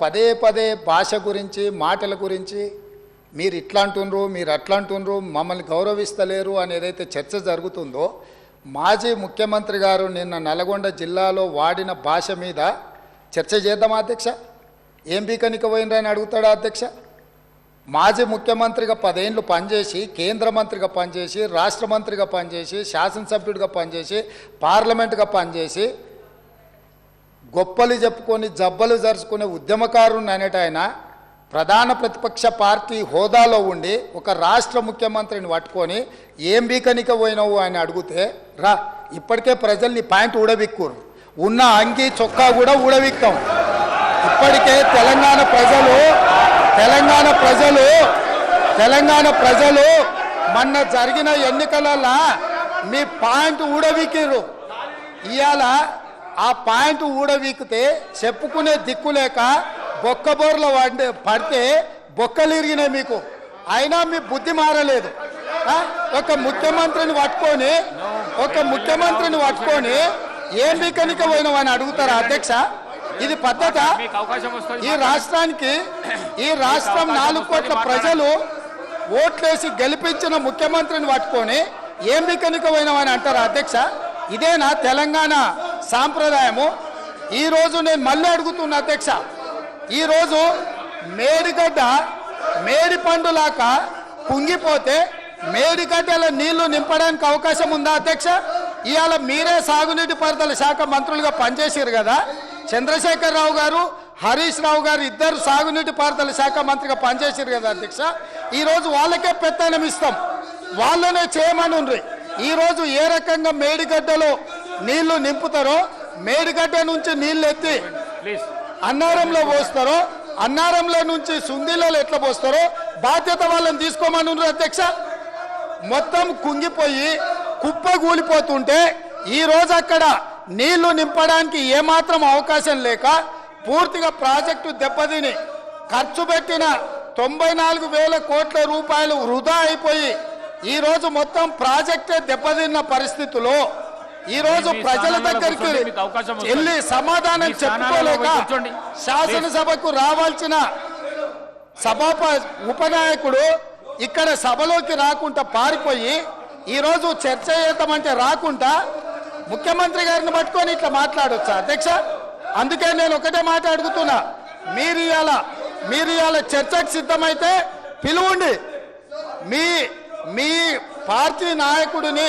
పదే పదే భాష గురించి మాటల గురించి మీరు ఇట్లా అంటుండ్రు మీరు అట్లా అంటుండ్రు మమ్మల్ని గౌరవిస్తలేరు అని ఏదైతే చర్చ జరుగుతుందో మాజీ ముఖ్యమంత్రి గారు నిన్న నల్గొండ జిల్లాలో వాడిన భాష మీద చర్చ చేద్దామా అధ్యక్ష? ఏం బీకనిక పోయినరని అడుగుతాడా అధ్యక్ష? మాజీ ముఖ్యమంత్రిగా పదేళ్ళు పనిచేసి కేంద్ర మంత్రిగా పనిచేసి రాష్ట్ర మంత్రిగా పనిచేసి శాసనసభ్యుడిగా పనిచేసి పార్లమెంటుగా పనిచేసి గొప్పలు చెప్పుకొని జబ్బలు జరుచుకునే ఉద్యమకారుని అనేట ఆయన. ప్రధాన ప్రతిపక్ష పార్టీ హోదాలో ఉండి ఒక రాష్ట్ర ముఖ్యమంత్రిని పట్టుకొని ఏం బీకనిక పోయినావు? అని అడిగితే రా ఇప్పటికే ప్రజల్ని పాయింట్ ఊడబిక్కురు ఉన్న అంగి చొక్కా కూడా ఊడబిక్కాం. ఇప్పటికే తెలంగాణ ప్రజలు తెలంగాణ ప్రజలు తెలంగాణ ప్రజలు మొన్న జరిగిన ఎన్నికలలో మీ పాయింట్ ఊడబిక్కిర్రు. ఇవాళ ఆ పాయింట్ ఊడవీకితే చెప్పుకునే దిక్కు లేక బొక్కబోర్ల వాడి పడితే బొక్కలు ఇరిగినాయి మీకు. అయినా మీ బుద్ధి మారలేదు? ఒక ముఖ్యమంత్రిని పట్టుకొని ఒక ముఖ్యమంత్రిని పట్టుకొని ఏం బీకనిక పోయినావని అడుగుతారా అధ్యక్ష? ఇది పద్ధత? ఈ రాష్ట్రానికి ఈ రాష్ట్రం నాలుగు కోట్ల ప్రజలు ఓట్లేసి గెలిపించిన ముఖ్యమంత్రిని పట్టుకొని ఏం బికనిక పోయినామని అంటారా అధ్యక్ష? ఇదేనా తెలంగాణ సాంప్రదాయము. ఈ రోజు నేను మళ్ళీ అడుగుతున్నా అధ్యక్ష. ఈరోజు మేడిగడ్డ మేడి పండులాక కుంగిపోతే మేడిగడ్డల నీళ్ళు నింపడానికి అవకాశం ఉందా అధ్యక్ష? ఇవాళ మీరే సాగునీటి పారుదల శాఖ మంత్రులుగా పనిచేసారు కదా. చంద్రశేఖర్ రావు గారు హరీష్ రావు గారు ఇద్దరు సాగునీటి పారుదల శాఖ మంత్రిగా పనిచేసారు కదా అధ్యక్ష. ఈరోజు వాళ్ళకే పెత్తనం ఇస్తాం. వాళ్ళనే చేయమని ఉండ్రి ఈరోజు ఏ రకంగా మేడిగడ్డలో నీళ్ళు నింపుతారో మేడిగడ్డ నుంచి నీళ్ళు ఎత్తి అన్నారంలో పోస్తారో అన్నారంలో నుంచి సుందీలలో ఎట్లా పోస్తారో బాధ్యత వాళ్ళని తీసుకోమని అధ్యక్ష. మొత్తం కుంగిపోయి కుప్ప కూలిపోతుంటే ఈ రోజు అక్కడ నీళ్ళు నింపడానికి ఏమాత్రం అవకాశం లేక పూర్తిగా ప్రాజెక్టు దెబ్బతిని ఖర్చు పెట్టిన తొంభై నాలుగు వేల కోట్ల రూపాయలు వృధా అయిపోయి ఈ రోజు మొత్తం ప్రాజెక్టే దెబ్బతిన్న పరిస్థితిలో ఈ రోజు ప్రజల దగ్గరికి. వెళ్ళి సమాధానం చెప్పుకోలేక. శాసనసభకు రావాల్సిన సభాప ఉపనాయకుడు ఇక్కడ సభలోకి రాకుండా పారిపోయి ఈరోజు చర్చ చేద్దామంటే రాకుండా ముఖ్యమంత్రి గారిని పట్టుకొని ఇట్లా మాట్లాడొచ్చా అధ్యక్ష అందుకే నేను ఒకటే మాట అడుగుతున్నా మీరు ఇవాళ మీరు ఇవాళ చర్చకు సిద్ధమైతే పిలువుండి మీ మీ పార్టీ నాయకుడిని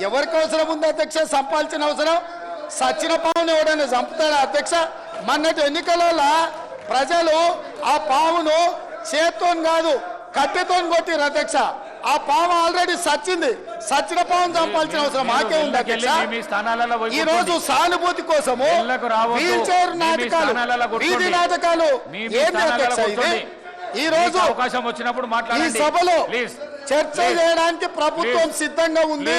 ఎవరికి అవసరం ఉంది అధ్యక్ష చంపాల్సిన అవసరం సచిన పావును ఎవడైనా చంపుతాడా అధ్యక్ష మొన్నటి ఎన్నికలలో ప్రజలు ఆ పావును చేత్తో కాదు కట్టెతో కొట్టిరు అధ్యక్ష ఆ పాము ఆల్రెడీ సచ్చింది సచ్చిన పావును చంపాల్సిన అవసరం మాకే ఉంది అధ్యక్ష ఈ రోజు. సానుభూతి కోసము. వీల్ చైర్ నాటకాలు. వీధి నాటకాలు ఏంటి అధ్యక్ష ఇది. ఈ రోజు అవకాశం వచ్చినప్పుడు ఈ సభలో చర్చ. చేయడానికి ప్రభుత్వం. సిద్ధంగా ఉంది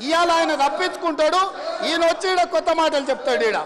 ఇవాళ ఆయన తప్పించుకుంటాడు ఈయన వచ్చి ఈడ కొత్త మాటలు చెప్తాడు ఈడ.